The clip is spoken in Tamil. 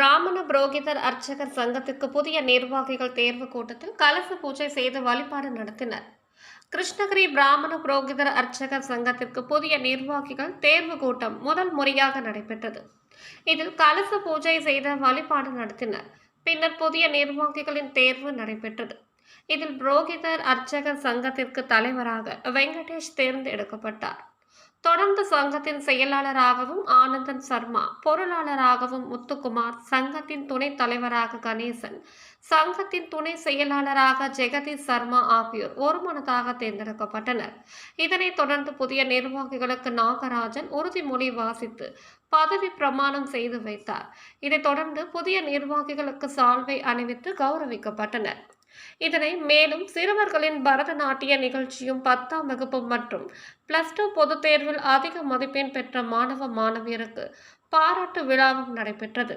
பிராமண புரோகிதர் அர்ச்சகர் சங்கத்திற்கு புதிய நிர்வாகிகள் தேர்வு கூட்டத்தில் கலச பூஜை செய்து வழிபாடு நடத்தினர். கிருஷ்ணகிரி பிராமண புரோகிதர் அர்ச்சகர் சங்கத்திற்கு புதிய நிர்வாகிகள் தேர்வு கூட்டம் முதல் முறையாக நடைபெற்றது. இதில் கலச பூஜை செய்த வழிபாடு நடத்தினர். பின்னர் புதிய நிர்வாகிகளின் தேர்வு நடைபெற்றது. இதில் புரோகிதர் அர்ச்சகர் சங்கத்திற்கு தலைவராக வெங்கடேஷ் தேர்ந்தெடுக்கப்பட்டார். தொடர்ந்து சங்கத்தின் செயலாளராகவும் ஆனந்தன் சர்மா பொருளாளராகவும் முத்துக்குமார் சங்கத்தின் துணைத் தலைவராக கணேசன் சங்கத்தின் துணை செயலாளராக ஜெகதீஷ் சர்மா ஆகியோர் ஒருமனதாக தேர்ந்தெடுக்கப்பட்டனர். இதனைத் தொடர்ந்து புதிய நிர்வாகிகளுக்கு நாகராஜன் உறுதிமொழி வாசித்து பதவி பிரமாணம் செய்து வைத்தார். இதைத் தொடர்ந்து புதிய நிர்வாகிகளுக்கு சால்வை அணிவித்து கௌரவிக்கப்பட்டனர். இதனை மேலும் சிறுவர்களின் பரதநாட்டிய நிகழ்ச்சியும் பத்தாம் வகுப்பு மற்றும் பிளஸ் டூ பொதுத் தேர்வில் அதிக மதிப்பெண் பெற்ற மாணவ மாணவியருக்கு பாராட்டு விழாவும் நடைபெற்றது.